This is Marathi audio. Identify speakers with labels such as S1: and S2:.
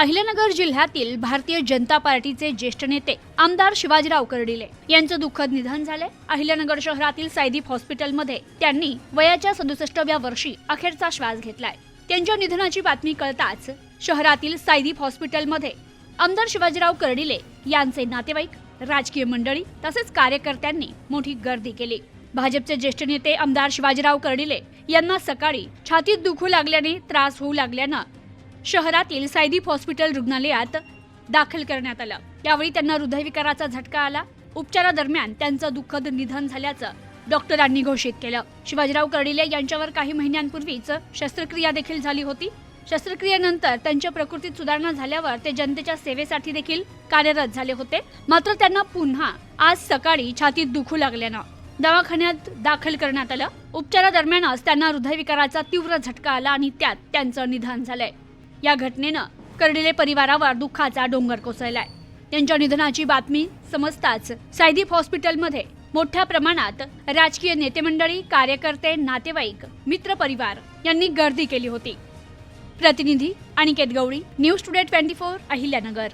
S1: अहिल्यानगर जिल्ह्यातील भारतीय जनता पार्टीचे ज्येष्ठ नेते आमदार शिवाजीराव कर्डिले यांचं दुःखद निधन झाले अहिल्यानगर शहरातील सायदीप हॉस्पिटलमध्ये त्यांनी वयाच्या सदुसष्टव्या वर्षी अखेरचा श्वास घेतलाय. त्यांच्या निधनाची बातमी कळताच शहरातील सायदीप हॉस्पिटलमध्ये आमदार शिवाजीराव कर्डिले यांचे नातेवाईक राजकीय मंडळी तसेच कार्यकर्त्यांनी मोठी गर्दी केली. भाजपचे ज्येष्ठ नेते आमदार शिवाजीराव कर्डिले यांना सकाळी छातीत दुखू लागल्याने त्रास होऊ लागल्यानं शहरातील सायदीप हॉस्पिटल रुग्णालयात दाखल करण्यात आलं. यावेळी त्यांना हृदयविकाराचा झटका आला. उपचारादरम्यान त्यांचं दुःखद निधन झाल्याचं डॉक्टरांनी घोषित केलं. शिवाजीराव कर्डिले यांच्यावर काही महिन्यांपूर्वीच शस्त्रक्रिया देखील झाली होती. शस्त्रक्रियेनंतर त्यांच्या प्रकृतीत सुधारणा झाल्यावर ते जनतेच्या सेवेसाठी देखील कार्यरत झाले होते. मात्र त्यांना पुन्हा आज सकाळी छातीत दुखू लागल्यानं दवाखान्यात दाखल करण्यात आलं. उपचारादरम्यानच त्यांना हृदयविकाराचा तीव्र झटका आला आणि त्यात त्यांचं निधन झालंय. या घटनेनं कर्डिले परिवारावर दुःखाचा डोंगर कोसळलाय. त्यांच्या निधनाची बातमी समजताच सायदीप हॉस्पिटलमध्ये मोठ्या प्रमाणात राजकीय नेतेमंडळी कार्यकर्ते नातेवाईक मित्रपरिवार यांनी गर्दी केली होती. प्रतिनिधी Aniket Gawali news today twenty four Ahilyanagar.